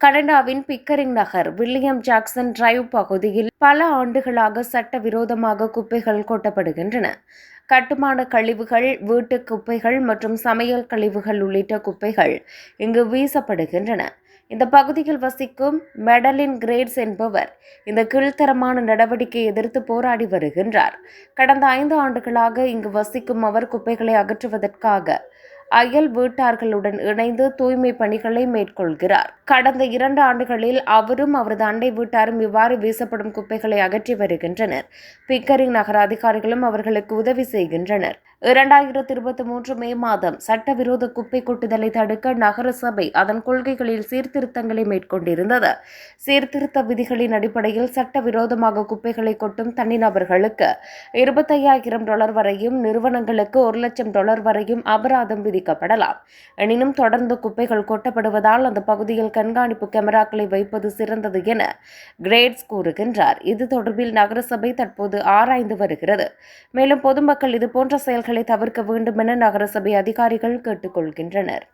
கனடாவின் பிக்கரிங் நகர் William Jackson drive பகுதியில் பல ஆண்டுகளாக சட்டவிரோதமாக குப்பைகள் கொட்டப்படுகின்றன. கட்டுமான கழிவுகள் வீட்டு குப்பைகள் மற்றும் சமையல் கழிவுகள் உள்ளிட்ட குப்பைகள் இங்கு வீசப்படுகின்றன. இந்த பகுதியில் வசிக்கும் மெடலின் கிரேட்ஸ் என்பவர் இந்த கீழ்த்தரமான நடவடிக்கை எதிர்த்து போராடி வருகின்றார். கடந்த ஐந்து ஆண்டுகளாக இங்கு வசிக்கும் அவர் குப்பைகளை அகற்றுவதற்காக அயல் வீட்டார்களுடன் இணைந்து தூய்மை பணிகளை மேற்கொள்கிறார். கடந்த இரண்டு ஆண்டுகளில் அவரும் அவரது அண்டை வீட்டாரும் இவ்வாறு வீசப்படும் குப்பைகளை அகற்றி வருகின்றனர். பிக்கரிங் நகர அதிகாரிகளும் அவர்களுக்கு உதவி செய்கின்றனர். இரண்டாயிரத்தி இருபத்தி மூன்று மே மாதம் சட்டவிரோத குப்பை கொட்டுதலை தடுக்க நகர சபை அதன் கொள்கைகளில் சீர்திருத்தங்களை மேற்கொண்டிருந்தது. சீர்திருத்த விதிகளின் அடிப்படையில் சட்டவிரோதமாக குப்பைகளை கொட்டும் தனிநபர்களுக்கு இருபத்தையாயிரம் டாலர் வரையும் நிறுவனங்களுக்கு ஒரு லட்சம் டாலர் வரையும் அபராதம் விதிக்கப்படலாம். எனினும் தொடர்ந்து குப்பைகள் கொட்டப்படுவதால் அந்த பகுதியில் கண்காணிப்பு கேமராக்களை வைப்பது சிறந்தது என கிரேட்ஸ் கூறுகின்றார். இது தொடர்பில் நகரசபை தற்போது ஆராய்ந்து வருகிறது. மேலும் பொதுமக்கள் இதுபோன்ற செயல்களை தவிர்க்க வேண்டும் என நகரசபை அதிகாரிகள் கேட்டுக்கொள்கின்றனர்.